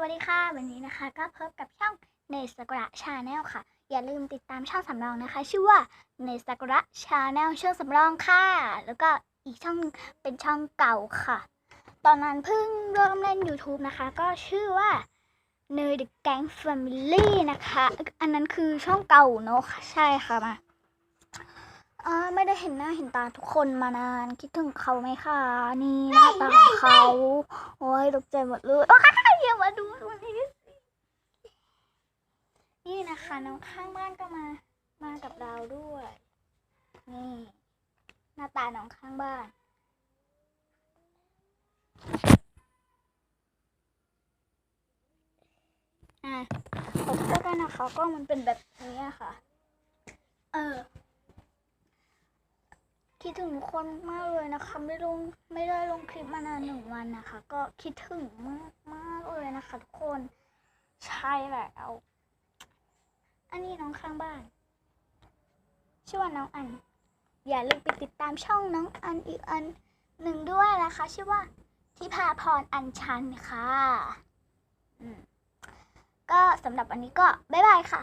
วัสดีค่ะ วันนี้นะคะก็พบกับช่องเนสกระชาแนลค่ะ อย่าลืมติดตามช่องสำรองนะคะ ชื่อว่าเนสกระชาแนลช่องสำรองค่ะ แล้วก็อีกช่องเป็นช่องเก่าค่ะ ตอนนั้นเพิ่งเริ่มเล่น YouTube นะคะ ก็ชื่อว่าเนย The Gang Family นะคะ อันนั้นคือช่องเก่าเนอะใช่ค่ะมา ได้เห็นหน้าเห็นตาทุกคนมานาน คิดถึงเขาไหมคะนี่หน้าตาของเขา โอ้ยตกใจหมดเลยโอ้ยอย่ามาดูตรงนี้นี่นะคะน้องข้างบ้านก็มา มากับเราด้วย นี่ หน้าตาน้องข้างบ้านอะขอโทษด้วยนะคะกล้องมันเป็นแบบนี้ค่ะ เออ คิดถึงทุกคนมากเลยนะคะ ไม่ลงไม่ได้ลงคลิปมานานหนึ่งวันนะคะ ก็คิดถึงมากมากเลยนะคะ ทุกคนใช่แล้วอันนี้น้องข้างบ้าน ชื่อว่าน้องอัน อย่าลืมไปติดตามช่องน้องอันอีกอันหนึ่งด้วยนะคะ ชื่อว่าทิพาพรอัญชันค่ะก็สำหรับวันนี้ก็บ๊ายบายค่ะ